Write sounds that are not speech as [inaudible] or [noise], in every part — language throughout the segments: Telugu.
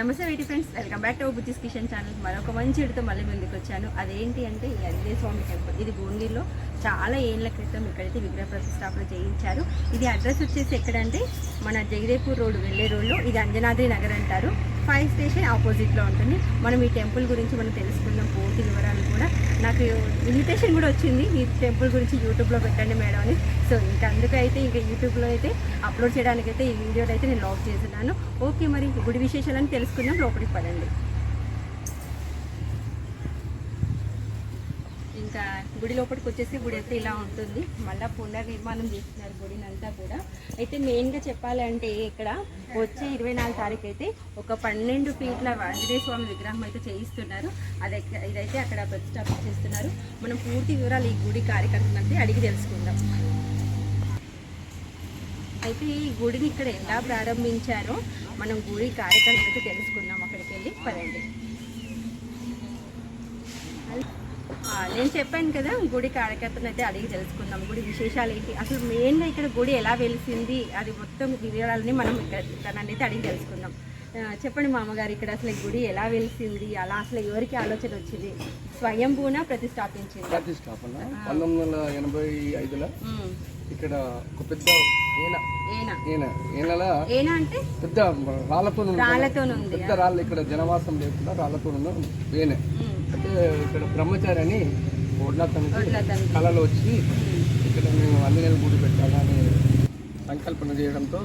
నమస్తే వీటి ఫ్రెండ్స్ వెల్కమ్ బ్యాక్ టు బుద్ధిస్ కిషన్ ఛానల్. మరొక మంచి ఇడితో మళ్ళీ ముందుకు వచ్చాను. అదేంటి అంటే ఈ అంజనేయ స్వామి టెంపుల్. ఇది భువనగిరిలో చాలా ఏళ్ళ క్రితం ఇక్కడైతే విగ్రహ ప్రతిష్టాపన చేయించారు. ఇది అడ్రస్ వచ్చేసి ఎక్కడంటే మన జగదేపూర్ రోడ్ వెళ్ళే రోడ్లో. ఇది అంజనాద్రి నగర్ అంటారు. ఫైవ్ స్టేషన్ ఆపోజిట్లో ఉంటుంది. మనం ఈ టెంపుల్ గురించి మనం తెలుసుకుందాం పూర్తి వివరాలు కూడా నాకు ఇన్విటేషన్ కూడా వచ్చింది. ఈ టెంపుల్ గురించి యూట్యూబ్లో పెట్టండి మేడం అని. సో ఇంకా అందుకైతే ఇంకా యూట్యూబ్లో అయితే అప్లోడ్ చేయడానికైతే ఈ వీడియోలో అయితే నేను లాక్ చేస్తున్నాను. ఓకే మరి గుడి విశేషాలను తెలుసుకుందాం. లోపలికి పడండి ఇంకా గుడి లోపలికి వచ్చేసి గుడి అయితే ఇలా ఉంటుంది. మళ్ళీ పునర్నిర్మాణం చేస్తున్నారు గుడినంతా కూడా. అయితే మెయిన్గా చెప్పాలంటే ఇక్కడ వచ్చే ఇరవై నాలుగు తారీఖు అయితే ఒక పన్నెండు ఫీట్ల ఆంజనేయ స్వామి విగ్రహం అయితే చేయిస్తున్నారు. అది ఇదైతే అక్కడ ప్రతిష్టాపన చేస్తున్నారు. మనం పూర్తి వివరాలు ఈ గుడి కార్యకర్తలంటే అడిగి తెలుసుకుందాం. అయితే ఈ గుడిని ఇక్కడ ఎలా ప్రారంభించారో మనం గుడి కార్యకర్తలకి తెలుసుకుందాం. అక్కడికి వెళ్ళి పదండి ఆ, నేను చెప్పాను కదా గుడి కార్యకర్తను అయితే అడిగి తెలుసుకుందాం. గుడి విశేషాలు ఏంటి? అసలు మెయిన్గా ఇక్కడ గుడి ఎలా వెలిసింది? అది మొత్తం వివరాలని మనం ఇక్కడ ఇక్కడ అయితే అడిగి తెలుసుకుందాం. చెప్పండి మామగారు ఇక్కడ అసలు గుడి ఎలా వెలిసింది? అలా అసలు ఎవరికి ఆలోచన వచ్చింది? స్వయంభూన ప్రతిష్టాపించింది? ప్రతిష్టాపన. పంతొమ్మిది వందల ఎనభై ఐదులో. ఇక్కడ ఒక పెద్ద ఈన ఏనా? ఈన ఈనల ఏనా అంటే? పెద్ద రాళ్ళతో పెద్ద రాళ్ళు ఇక్కడ జనవాసం లేకుండా రాళ్ళతో ఉన్న ఉమ్. అంటే ఇక్కడ బ్రహ్మచారి అని ఒడ్లతనికి. కళలు వచ్చి ఇక్కడ మేము ఆంజనేయుల గుడి పెట్టాలని సంకల్పన చేయడంతో.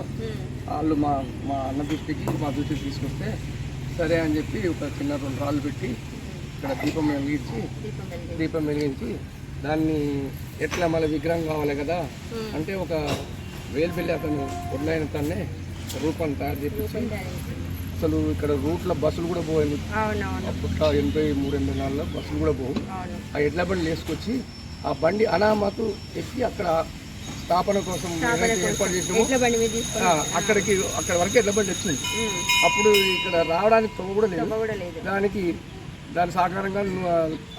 వాళ్ళు మా మా అన్న దృష్టికి మా దృష్టికి తీసుకొస్తే సరే అని చెప్పి ఒక చిన్న రెండు రాళ్ళు పెట్టి ఇక్కడ దీపం వెలిగించి. దీపం వెలిగించి దాన్ని ఎట్లా మళ్ళీ విగ్రహం కావాలి కదా. అంటే ఒక వేలుపెల్లి అతను వడ్లైన తన్నే రూపాన్ని తయారు చేపించి అసలు ఇక్కడ రూట్ల బస్సులు కూడా పోయింది అప్పట్లో ఎనభై మూడు ఎనభై నాలుగులో బస్సులు కూడా పోవు. ఆ ఎడ్ల బండి వేసుకొచ్చి ఆ బండి అనామతు ఎక్కి అక్కడ స్థాపన కోసం ఏర్పాటు చేసామో అక్కడికి అక్కడ వరకు ఎడ్ల బండి వచ్చింది. అప్పుడు ఇక్కడ రావడానికి తొమ్మ కూడా లేదు. దానికి దాని సహకారంగా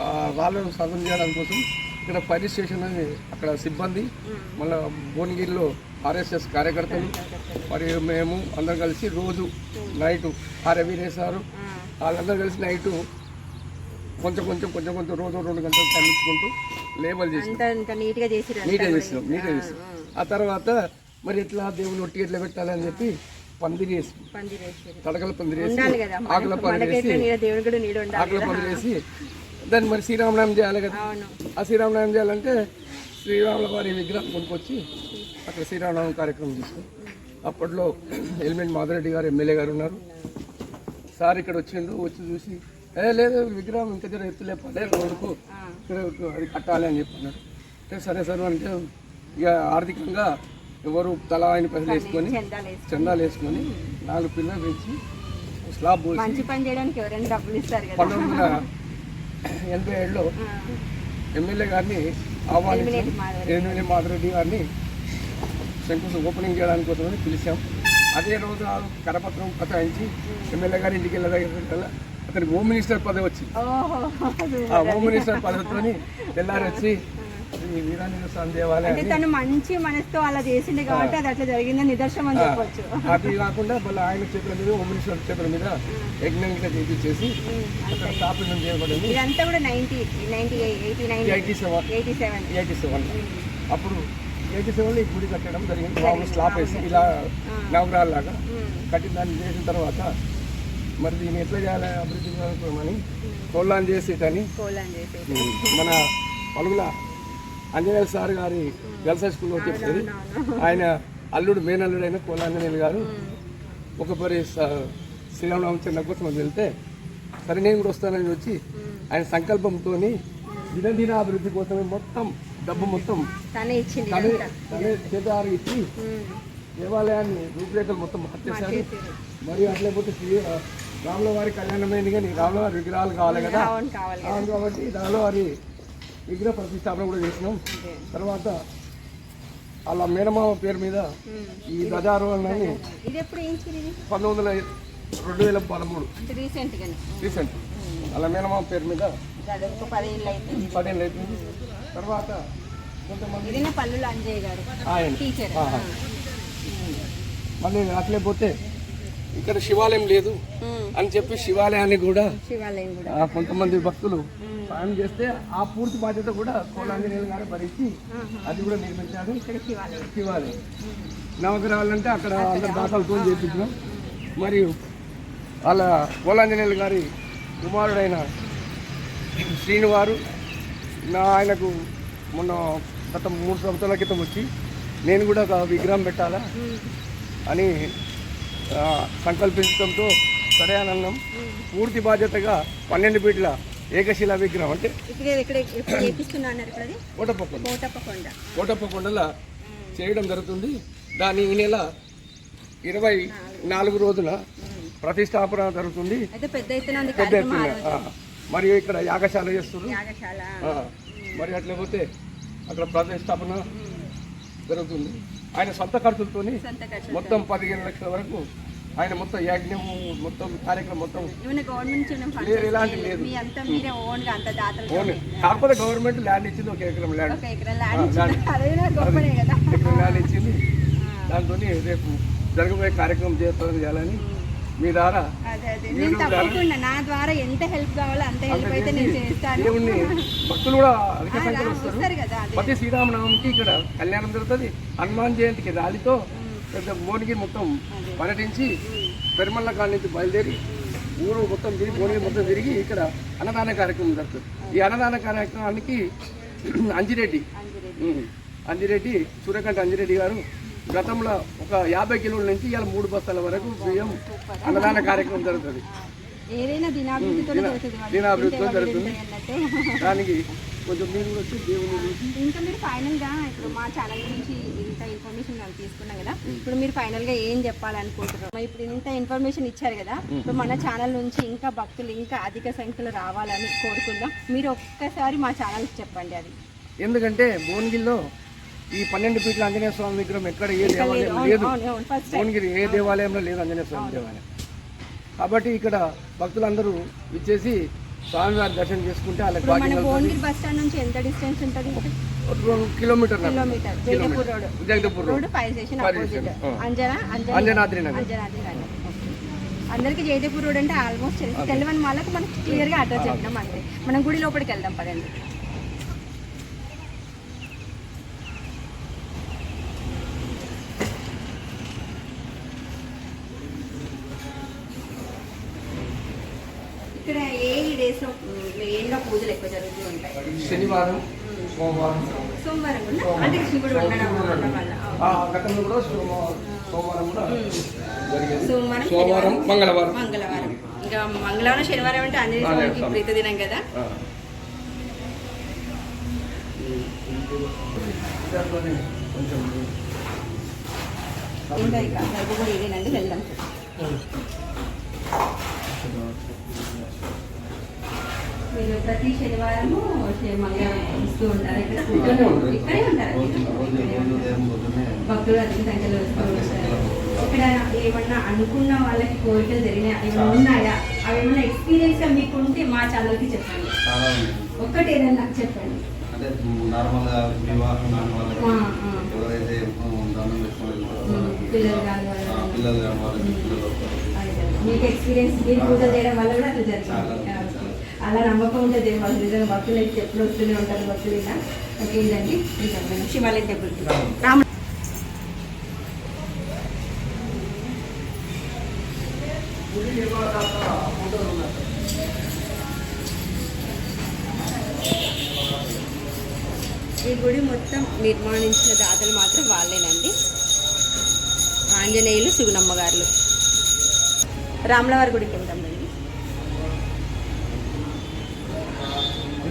ఆ రాళ్ళను సగం చేయడానికి కోసం ఇక్కడ ఫైర్ స్టేషన్ అని అక్కడ సిబ్బంది మళ్ళీ భువనగిరిలో ఆర్ఎస్ఎస్ కార్యకర్తలు మరి మేము అందరం కలిసి రోజు నైటు ఆర్య వీరేశారు ఆ. వాళ్ళందరూ కలిసి నైటు కొంచెం కొంచెం కొంచెం కొంచెం రోజు రెండు గంటలు తగ్గించుకుంటూ లేబల్ చేసి నీట్గా చేసినాం నీట్గా చేసినాం. ఆ తర్వాత మరి ఎట్లా దేవుని ఒట్టి ఎట్లా పెట్టాలని చెప్పి పందిరి వేసి తడకల పందిరి వేసి ఆకుల పందిరి వేసి ఆకుల పందిరి వేసి దాన్ని మరి శ్రీరామనామం చేయాలి కదా. ఆ శ్రీరామనామం చేయాలంటే శ్రీరాముల వారి విగ్రహం కొనుక్కొచ్చి అక్కడ శ్రీరామనామం కార్యక్రమం చేసాం అప్పట్లో ఎలిమెంట్ మాధురెడ్డి గారు ఎమ్మెల్యే గారు ఉన్నారు. సార్ ఇక్కడ వచ్చిండు వచ్చి చూసి ఏ లేదు విగ్రహం ఇంత జర ఎత్తులే పడే రోడ్డుకు. ఇక్కడ అది కట్టాలి అని చెప్పినాడు అంటే సరే సరే అంటే ఇక ఆర్థికంగా ఎవరు తలా ఆయన పైసలు వేసుకొని చందాలు వేసి చందాలు వేసుకొని నాలుగు పిల్లలు పెంచి స్లాబ్ పోసి మంచి పని చేయడానికి ఎవరైనా డబ్బులు ఇస్తారు కదా. పంతొమ్మిది ఎనభై ఏడులో. ఎమ్మెల్యే గారిని ఆహ్వానించి ఎమ్మెల్యే మాధురెడ్డి గారిని శంకుస్థ ఓపెనింగ్ చేయడానికి కోసమని పిలిచాం. అదే రోజు ఆ కరపత్రం పతాయించి ఎమ్మెల్యే గారి ఇంటికి వెళ్ళగా అతనికి హోమ్ మినిస్టర్ పదవి వచ్చింది. ఆ హోమ్ మినిస్టర్ పదవితోని తెల్లారి వచ్చి ఈ వీరాంజనేయ స్వామి దేవాలయం అంటే తను మంచి మనసుతో అలా చేసిండు కాబట్టి అది అట్లా జరిగిందని నిదర్శనం అని చెప్పొచ్చు. అది కాకుండా మళ్ళీ ఆయన చేతుల మీద మినిస్టర్ చేతుల మీద యజ్ఞం గిట్ల చేసి అక్కడ స్థాపన చేయబడింది. ఇదంతా కూడా ninety ninety eighty nine eighty seven. Eighty seven. Eighty seven. అప్పుడు ఎయిటీ సెవెన్లో ఈ గుడి కట్టడం జరిగింది. మామూలు స్లాబ్ వేసి ఇలా నవగ్రహాల లాగా కట్టి దాన్ని చేసిన తర్వాత మరి దీన్ని ఎట్లా చేయాలి అభివృద్ధి చేసేటని కోలని చేసేసి. మన పలుగుల ఆంజనేయ సార్ గారి గర్ల్స్ హై స్కూల్లో చెప్పేది. ఆయన అల్లుడు మేనల్లుడు అయిన కోలాంజనేయులు గారు. ఒక పరి స- శ్రీరామనవమి చిన్న కోసం వెళ్తే సరే నేను కూడా వస్తానని వచ్చి ఆయన సంకల్పంతో దినదిన అభివృద్ధి కోసమే మొత్తం డబ్బు మొత్తం తనే చేతారు ఇచ్చి. దేవాలయాన్ని రూపురేఖలు మొత్తం మార్చేశారు. మరియు అట్లేకపోతే శ్రీ రాముల వారి కళ్యాణమైంది కానీ రాముల వారి విగ్రహాలు కావాలి కదా. కాబట్టి దానిలో వారి విగ్రహ ప్రతిష్టాపన కూడా చేసినాం. తర్వాత వాళ్ళ మేనమామ పేరు మీద. ఈ ధ్వజారోహణని ఇది ఎప్పుడు ఏంచింది ఇది? పంతొమ్మిది వందల రెండు వేల పదమూడు. రీసెంట్ వాళ్ళ మేనమామ పేరు మీద అవుతుంది పదేళ్ళు అయిపోయింది. తర్వాత కొంతమంది ఆయన. మళ్ళీ అట్లే పోతే ఇక్కడ శివాలయం లేదు. అని చెప్పి శివాలయాన్ని కూడా కొంతమంది భక్తులు సాయం చేస్తే ఆ పూర్తి బాధ్యత కూడా కోలాంజనేయులు గారు భరించి అది కూడా నిర్మించారు. శివాలయం. నవగ్రహాలంటే అక్కడ అందరు దాఖలతో చేపించినాం. మరియు వాళ్ళ కోలాంజనేయులు గారి కుమారుడైన శ్రీనివారు నా ఆయనకు మొన్న గత మూడు సంవత్సరాల క్రితం వచ్చి నేను కూడా ఒక విగ్రహం పెట్టాలా అని సంకల్పించడంతో సరే అని అన్నాం పూర్తి బాధ్యతగా పన్నెండు ఫీట్ల ఏకశిలా విగ్రహం అంటే కోటప్పకొండ. కోటప్పకొండ. కోటప్పకొండల చేయడం జరుగుతుంది. దాని ఈ నెల ఇరవై నాలుగు రోజున ప్రతిష్టాపన జరుగుతుంది. పెద్ద ఎత్తున మరియు ఇక్కడ యాగశాల చేస్తున్నారు. ఆ, మరి అట్లా పోతే అక్కడ ప్రతిష్టాపన జరుగుతుంది. ఆయన సొంత ఖర్చులతోని సొంత ఖర్చు మొత్తం పదిహేను లక్షల వరకు ఆయన మొత్తం యజ్ఞము మొత్తం కార్యక్రమం మొత్తం లేదు, ఫండ్స్ లేదు. కాకపోతే గవర్నమెంట్ ల్యాండ్ ఇచ్చింది ఒక ఎకరం ల్యాండ్. ల్యాండ్ ఇచ్చింది. దాంతో రేపు జరగబోయే కార్యక్రమం చేస్తాం చేయాలని మీ ద్వారా నేను తప్పకుండా నా ద్వారా ఎంత హెల్ప్ కావాలో అంత హెల్ప్ అయితే నేను చేస్తాను. దేవుణ్ణి భక్తులు కూడా అధిక ఆ, సంఖ్యలో రా- వస్తారు. వస్తారు కదా అదే. ప్రతి శ్రీరామనవమికి ఇక్కడ కళ్యాణం జరుగుతుంది. హనుమాన్ జయంతికి ర్యాలీతో పెద్ద భువనగిరి మొత్తం పర్యటించి పెరుమల్ల కాడి నుంచి బయలుదేరి ఊరు మొత్తం తిరిగి భువనగిరి మొత్తం తిరిగి ఇక్కడ అన్నదాన కార్యక్రమం జరుగుతుంది. ఈ అన్నదాన కార్యక్రమానికి [clears throat] అంజిరెడ్డి. అంజిరెడ్డి సూర్యకాంత్ అంజిరెడ్డి గారు గతంలో ఒక యాభై కిలోల నుంచి ఇవాళ మూడు బస్తాల వరకు బియ్యం అన్నదాన కార్యక్రమం జరుగుతుంది. దినాభివృద్ధితో జరుగుతుంది. దానికి కొంచెం మీరు కూడా వచ్చి దేవుని ఇంకా మీరు ఫైనల్గా ఇప్పుడు మా ఛానల్ గురించి ఇంత ఇన్ఫర్మేషన్ మనం తీసుకున్నాం కదా ఇప్పుడు మీరు ఫైనల్గా ఏం చెప్పాలనుకుంటున్నారు? ఇప్పుడు ఇంత ఇన్ఫర్మేషన్ ఇచ్చారు కదా ఇప్పుడు మన ఛానల్ నుంచి ఇంకా భక్తులు ఇంకా అధిక సంఖ్యలో రావాలని కోరుకుందాం. మీరు ఒక్కసారి మా ఛానల్ చెప్పండి అది. ఎందుకంటే భువనగిరిలో ఈ పన్నెండు ఫీట్ల ఆంజనేయ స్వామి విగ్రహం ఎక్కడ ఏ దేవాలయం లేదు. భువనగిరి ఏ దేవాలయంలో లేదు ఆంజనేయ స్వామి దేవాలయం. కాబట్టి ఇక్కడ భక్తులందరూ ఇచ్చేసి స్వామివారి దర్శనం చేసుకుంటే వాళ్ళకి భువనగిరి బస్ స్టాండ్ నుంచి ఎంత డిస్టెన్స్ ఉంటుంది? Kilometre. Jagadapur road. Fire station. Anjana Anjanadri Nagar. అందరికీ జయదేపూర్ రోడ్ అంటే ఆల్మోస్ట్ తెలియని వాళ్ళకి మనకి క్లియర్గా అడ్రస్ చెప్పినాం అంతే. మనం గుడి లోపలికి వెళ్దాం పదండి ఇక్కడ ఏ డేస్లో మెయిన్గా పూజలు ఎక్కువ జరుగుతూ ఉంటాయి. శనివారం సోమవారం. సోమవారం కూడా అంటే శివుడు ఉండడం వల్ల ఆ, గతంలో కూడా సోమవారం కూడా సోమవారం సోమవారం శనివారం, మంగళవారం. మంగళవారం. ఇంకా మంగళవారం శనివారం అంటే ఆంజనేయ. ప్రీత దినం కదా? ఆ. దాంట్లోనే కొంచెం ఇంకా ఇదేనండి వెళ్దాం. మీరు ప్రతి శనివారము ఇస్తూ ఉంటారు? ఇక్కడ ఉంటారు. భక్తులు అధిక సంఖ్యలో వస్తూ ఉంటారు. ఇక్కడ ఏమన్నా అనుకున్న వాళ్ళకి కోరికలు జరిగినాయి? ఏమన్నా ఉన్నాయా? అవి ఏమన్నా ఎక్స్పీరియన్స్గా మీకు ఉంటే మా ఛానల్కి చెప్పండి. ఒక్కటి చెప్పండి. అంటే వివాహం. ఎవరైతే దండం వెళ్తారో ఉమ్, వాళ్ళకి, పిల్లలు కాని వాళ్ళకి. పిల్లలు. మీకు ఎక్స్పీరియన్స్ మీరు పూజ చేయడం వల్ల కూడా అట్లా జరిగింది. అలా నమ్మకం ఉంటుంది వాళ్ళు నిజంగా భక్తులు అయితే ఎప్పుడు వస్తూనే ఉంటారు భక్తులు ఇలా ఓకే ఇదండి. ఇది శివాలయం టెంపుల్ రామ. ఈ గుడి మొత్తం నిర్మాణించిన దాతలు మాత్రం వాళ్ళేనండి. ఆంజనేయులు శివనమ్మ గారు. రాములవారి గుడికి వెళ్తామండి ఇది రామవారి గుడి.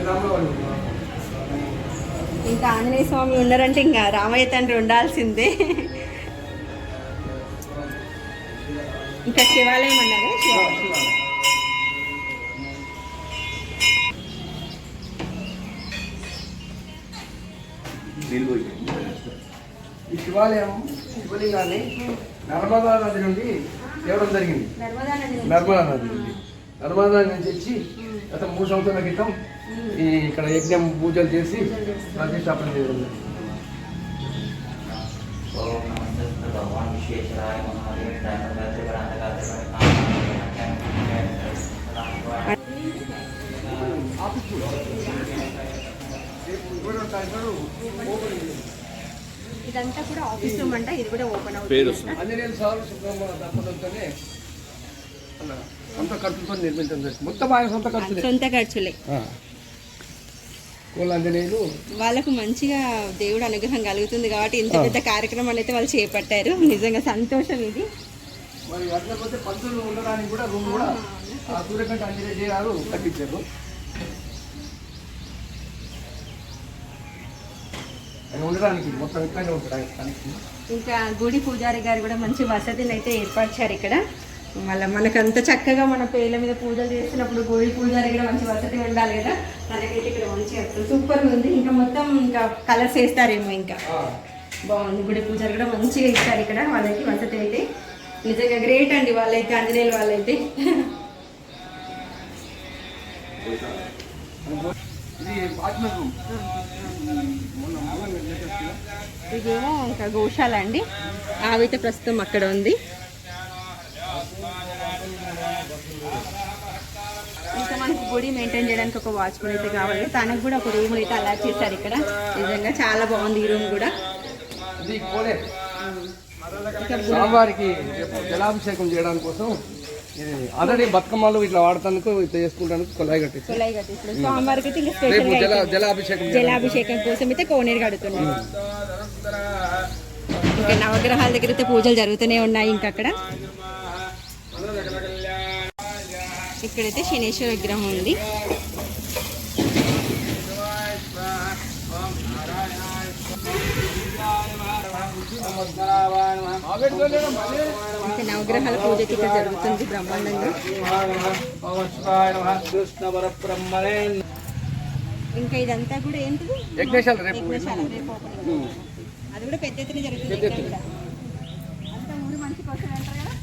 ఇంకా ఆంజనేయ స్వామి ఉన్నారంటే ఇంకా రామయ్య తండ్రి ఉండాల్సిందే. ఇంకా శివాలయం అన్నారు ఈ శివాలయం శివలింగాన్ని నర్మదా నది నుండి తేవడం జరిగింది. నర్మదా నది నుంచి. నర్మదా నది నుండి. ధర్మాదాన్ని తెచ్చి గత మూడు సంవత్సరాల క్రితం ఈ ఇక్కడ యజ్ఞం పూజలు చేసి ప్రతిష్టాపన చేయడం ఇదంతా కూడా ఆఫీస్ రూమ్ అంట ఇది కూడా ఓపెన్ అవుతుంది పేరు అంజనేయులు సార్ సుబ్రహ్మణ్య దంపతులతోనే అన్నారు సొంత ఖర్చుతో నిర్మించడం జరిగింది. మొత్తం ఆయన సొంత ఖర్చులే. సొంత ఖర్చులే. వాళ్ళకు మంచిగా దేవుడు అనుగ్రహం కలుగుతుంది కాబట్టి ఇంత పెద్ద కార్యక్రమాలు అయితే వాళ్ళు చేపట్టారు. నిజంగా సంతోషం ఇది. మరి అట్లపోతే పంతులు ఉండడానికి కూడా రూమ్ కూడా సూర్యకంఠ గారు కట్టించారు. ఉండడానికి మొత్తం ఇక్కడనే. ఇంకా గుడి పూజారి గారు కూడా మంచి వసతిని అయితే ఏర్పరిచారు ఇక్కడ. మళ్ళీ మనకు అంత చక్కగా మన పేర్ల మీద పూజలు చేస్తున్నప్పుడు గుడి పూజారి కూడా మంచి వసతి ఉండాలి కదా? మనకైతే ఇక్కడ మంచిగా సూపర్ ఉంది. ఇంకా మొత్తం ఇంకా కలర్స్ వేస్తారేమో ఇంకా. బాగుంది. గుడి పూజారి కూడా మంచిగా ఇచ్చారు ఇక్కడ వాళ్ళకి వసతి అయితే. నిజంగా గ్రేట్ అండి వాళ్ళైతే ఆంజనేయులు వాళ్ళైతే. ఇదేమో ఇంకా గోశాల అండి. ఆవైతే ప్రస్తుతం అక్కడ ఉంది. ఇంకా మనకు గుడి మెయింటైన్ చేయడానికి ఒక వాచ్మెన్ అయితే కావాలి. తనకు కూడా ఒక రూమ్ అయితే అలా చేశారు ఇక్కడ. నిజంగా చాలా బాగుంది ఈ రూమ్ కూడా. స్వామివారికి జలాభిషేకం చేయడానికి కోసం ఇది ఆల్రెడీ బతుకమ్మలు ఇట్లా వాడటానికి ఇట్లా చేసుకుంటానికి కొలాయి కట్టి స్వామివారికి రేపు జల జలాభిషేకం జలాభిషేకం కోసం. అయితే కోనేరు కడుతున్నాం ఇంకా నవగ్రహాల దగ్గర అయితే పూజలు జరుగుతూనే ఉన్నాయి ఇంకా అక్కడ ఇక్కడైతే శనేశ్వర విగ్రహం ఉంది. నవగ్రహాల పూజ అయితే ఇక్కడ జరుగుతుంది బ్రహ్మాండంగా. ఇంకా ఇదంతా కూడా ఏంటిది? యజ్ఞశాల రేపు. అది కూడా పెద్ద ఎత్తున జరుగుతుంది. అంతా ఊరు మంచి కోసం అంటారు కదా?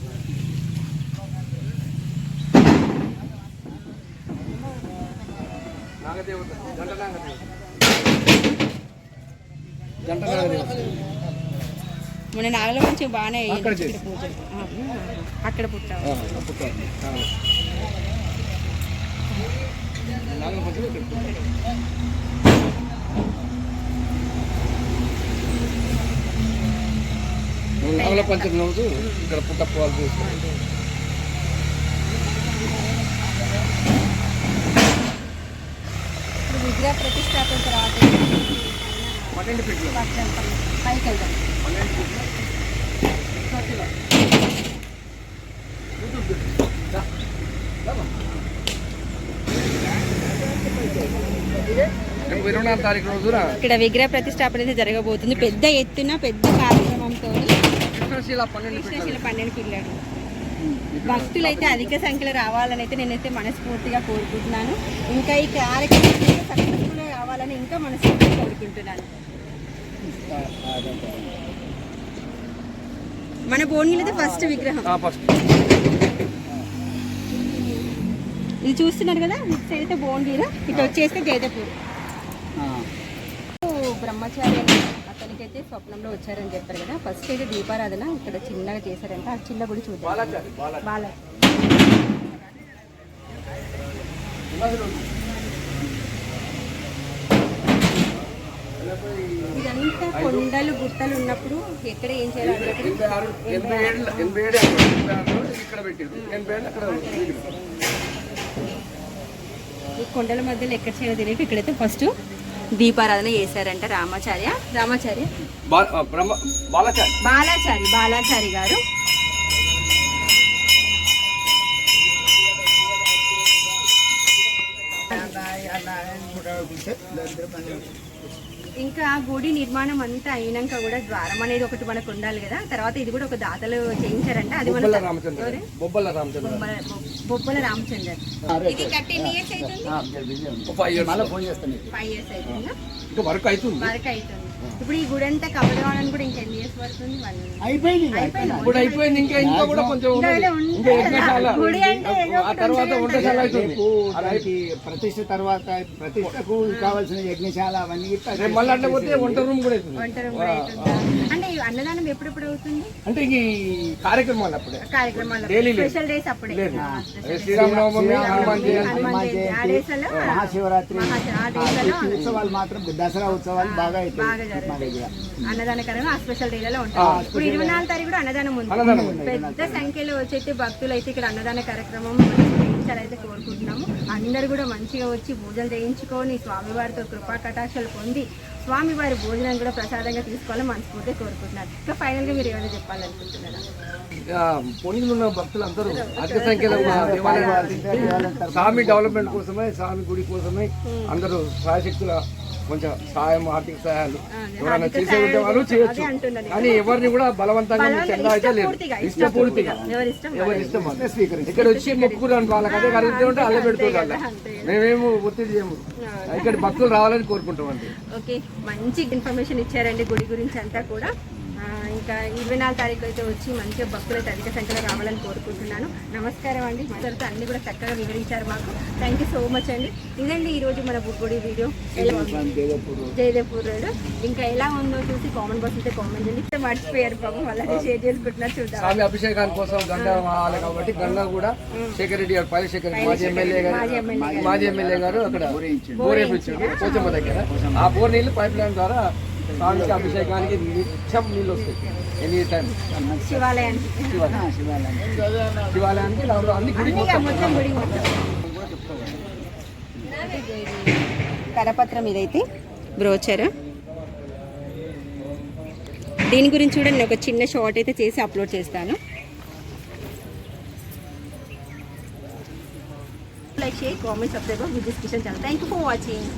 మొన్న నాగల మంచి బాగానే అక్కడ పూజ అక్కడ. ఆ. నాగల పంచమి ఇక్కడ. నాగల పంచమి రోజు ఇక్కడ పుట్టపోవాలి చూస్తాం విగ్రహ ప్రతిష్టాపన తర్వాత పైకి వెళ్దాం ఇక్కడ విగ్రహ ప్రతిష్టాపన అయితే జరగబోతుంది. పెద్ద ఎత్తున పెద్ద కార్యక్రమంతో కృష్ణశిల పన్నెండు పిల్లలు భక్తులు అయితే అధిక సంఖ్యలో రావాలని అయితే నేనైతే మనస్ఫూర్తిగా కోరుకుంటున్నాను. ఇంకా ఈ కార్యక్రమం సక్సెస్ఫుల్ కావాలని ఇంకా మనస్ఫూర్తిగా కోరుకుంటున్నాను. మన అయితే ఫస్ట్ విగ్రహం. ఇది చూస్తున్నారు కదా ఇటు సైడ్ అయితే భువనగిరి ఇటు వచ్చేస్తే జైదపూర్ బ్రహ్మచారి అని అతనికైతే స్వప్నంలో వచ్చారని చెప్పారు కదా. ఫస్ట్ అయితే దీపారాధన ఇక్కడ చిన్నగా చేశారంట. ఆ చిన్న గుడి చూద్దాం. బాలాచారి ఇదంతా కొండలు గుట్టలు ఉన్నప్పుడు ఎక్కడ ఏం చేయాలి. ఈ కొండల మధ్యలో ఎక్కడ చేయాలో తెలియక ఇక్కడైతే ఫస్ట్ దీపారాధన చేశారంట రామాచార్య. రామాచార్య? బాలాచారి. బాలాచారి బాలాచారి గారు. ఇంకా గుడి నిర్మాణం అంతా అయినాక కూడా ద్వారం అనేది ఒకటి మనకు ఉండాలి కదా. తర్వాత ఇది కూడా ఒక దాతలు చేయించారంట. అది మన బొబ్బల రామచంద్ర బొబ్బల రామచంద్ర బొబ్బల బొబ్బల రామచందర్ ఇది కట్టి ఎన్ని ఇయర్స్ అవుతుంది? ఒక ఫైవ్ ఇయర్స్ అవుతుంది? వరకు అవుతుంది. ఇప్పుడు ఈ గుడి అంతా కవర్ కావాలని కూడా ఇంకా ఎన్ని ఇయర్స్ పడుతుంది అయిపోయింది. ఇప్పుడు అయిపోయింది? ఇంకా ఇంకా కూడా కొంచెం ఇంకా ఉన్నది. ఏదో ఉంది. ఇంకా కదా. యజ్ఞశాల గుడి అంటే ఏదో ఆ ఒకటి తర్వాత ఉంటుంది వంటశాల అవుతుంది రేపు దానికి ప్రతిష్ట తర్వాత ప్రతిష్టకు కావాల్సిన యజ్ఞశాల అవన్నీ ఇట్లా రేపు మళ్ళీ పోతే వంట రూమ్ కూడా అవుతుంది వంట రూమ్ కూడా అవుతుందా? అంటే ఈ అన్నదానం ఎప్పుడెప్పుడు అవుతుంది? అంటే ఈ కార్యక్రమాలు అప్పుడే. కార్యక్రమాలు Daily లేదు. స్పెషల్ డేస్ అప్పుడే. లేదు. ఆ, అదే శ్రీరామనవమి హనుమాన్ జయంతి. హనుమాన్ జయంతి. ఆ డేస్లో మహాశివరాత్రి మహా- ఆ ఉత్సవాలు మాత్రం దసరా ఉత్సవాలు బాగా అవుతాయి జరుగుతాయి. దగ్గర అన్నదాన కార్యక్రమం ఆ స్పెషల్ డేలలో ఉంటుంది ఇప్పుడు ఇరవై నాలుగు తారీఖు కూడా అన్నదానం ఉంది. పెద్ద సంఖ్యలో వచ్చేసి భక్తులు అయితే ఇక్కడ అన్నదాన కార్యక్రమం చేయించాలైతే కోరుకుంటున్నాము. అందరూ కూడా మంచిగా వచ్చి పూజలు చేయించుకొని స్వామివారితో కృపా కటాక్షలు పొంది స్వామివారి భోజనం కూడా ప్రసాదంగా తీసుకోవాలని మనస్ఫూర్తిగా కోరుకుంటున్నారు. ఇంకా ఫైనల్గా మీరు ఏమైనా చెప్పాలనుకుంటున్నారా? పొనిగిలు ఉన్న భక్తులు అందరూ అధిక సంఖ్యలో స్వామి డెవలప్మెంట్ కోసమే స్వామి గుడి కోసమే అందరూ సాయశక్తుల కొంచెం సహాయం ఆర్థిక సహాయాలు ఎవరైనా చేసే ఉంటే వాళ్ళు చేయొచ్చు. కానీ ఎవరిని కూడా బలవంతంగా చందా అయితే లేదు. ఇష్టపూర్తిగా, ఎవరి ఇష్టం ఇక్కడ వచ్చి మొక్కుకురాని వాళ్ళకి అదే కలిగితే ఉంటే అల్లే అంతే. మేమేమో ఒత్తిడి చేయము. ఇక్కడ భక్తులు రావాలని కోరుకుంటాం అండి ఓకే మంచి ఇన్ఫర్మేషన్ ఇచ్చారండి గుడి గురించి అంతా కూడా. ఇంకా ఇరవై నాలుగు తారీఖు అయితే వచ్చి మంచిగా భక్తులు అయితే అధిక సంఖ్యలో రావాలని కోరుకుంటున్నాను. నమస్కారం అండి. అందరితో అన్ని కూడా చక్కగా వివరించారు మాకు. థ్యాంక్ యూ సో మచ్ అండి. ఇదండి ఈరోజు మన గుడి వీడియో. జయదేవ్పూర్ రోడ్. ఇంకా ఎలా ఉందో చూసి కామెంట్ బాక్స్ అయితే కామెంట్ చేయండి. మర్చిపోయారు పాపం అలాగే షేర్ చేసుకుంటున్నారు చూద్దాం. స్వామి అభిషేకాని కోసం గంగా కాబట్టి గంగా కూడా శేఖర్ రెడ్డి గారు పైల శేఖర్ మాజీ ఎమ్మెల్యే గారు మాజీ ఎమ్మెల్యే. గారు అక్కడ బోర్ వేయించారు. పోచమ్మ దగ్గర. ఆ బోర్ నీళ్ళు పైప్ లైన్ ద్వారా స్వామికి అభిషేకానికి నిత్యం నీళ్ళు వస్తాయి. ఎనీ టైం శివాలయానికి. శివాలయానికి రాముడు అన్ని గుడి అన్ని ఇక మొత్తం గుడి మొత్తం కరపత్రం ఇదైతే బ్రోచర్. దీని గురించి కూడా నేను ఒక చిన్న షార్ట్ అయితే చేసి అప్లోడ్ చేస్తాను. Like share comment subscribe with Kishan channel thank you for watching